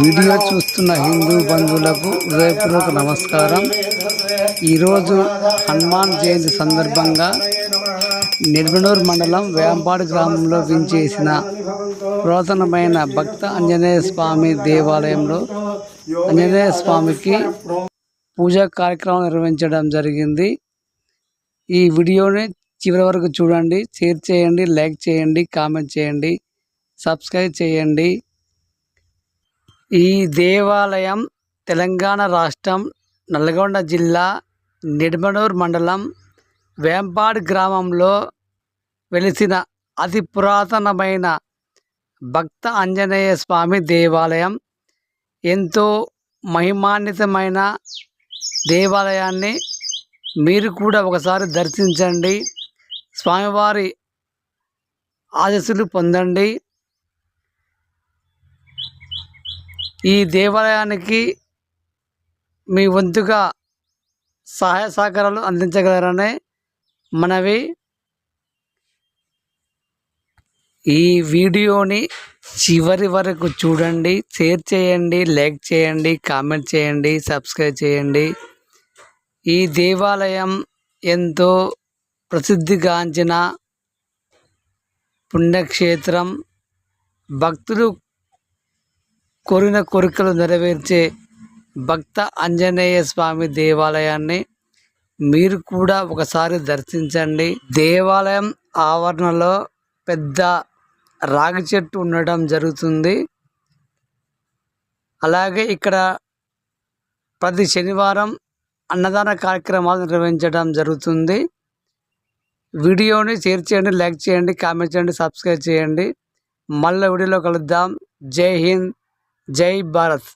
Video చూస్తున్న హిందూ బంధువులకు హృదయపూర్వక నమస్కారం. ఈరోజు హనుమాన్ జయంతి సందర్భంగా నిర్మనూరు మండలం వేంపాడు గ్రామంలో వించేసిన పురాతనమైన భక్త ఆంజనేయ స్వామి దేవాలయంలో ఆంజనేయ స్వామికి పూజా కార్యక్రమం నిర్వహించడం జరిగింది. ఈ వీడియోని చివరి వరకు చూడండి. షేర్ చేయండి లైక్ చేయండి కామెంట్ చేయండి సబ్స్క్రైబ్ చేయండి. ఈ దేవాలయం తెలంగాణ రాష్ట్రం నల్గొండ జిల్లా నిడమనూర్ మండలం వేంపాడు గ్రామంలో వెలిసిన అతి పురాతనమైన భక్త ఆంజనేయ స్వామి దేవాలయం. ఎంతో మహిమాన్వితమైన దేవాలయాన్ని మీరు కూడా ఒకసారి దర్శించండి. స్వామివారి ఆశస్సులు పొందండి. ఈ దేవాలయానికి మీ వంతుగా సహాయ సహకారాలు అందించగలరనే మనవి. ఈ వీడియోని చివరి వరకు చూడండి షేర్ చేయండి లైక్ చేయండి కామెంట్ చేయండి సబ్స్క్రైబ్ చేయండి. ఈ దేవాలయం ఎంతో ప్రసిద్ధిగాంచిన పుణ్యక్షేత్రం. భక్తులు కోరిన కోరికలు నెరవేర్చే భక్త ఆంజనేయ స్వామి దేవాలయాన్ని మీరు కూడా ఒకసారి దర్శించండి. దేవాలయం ఆవరణలో పెద్ద రాగి చెట్టు ఉండడం జరుగుతుంది. అలాగే ఇక్కడ ప్రతి శనివారం అన్నదాన కార్యక్రమాలు నిర్వహించడం జరుగుతుంది. వీడియోని షేర్ చేయండి లైక్ చేయండి కామెంట్ చేయండి సబ్స్క్రైబ్ చేయండి. మళ్ళీ వీడియోలో కలుద్దాం. జై హింద్. జై భారత్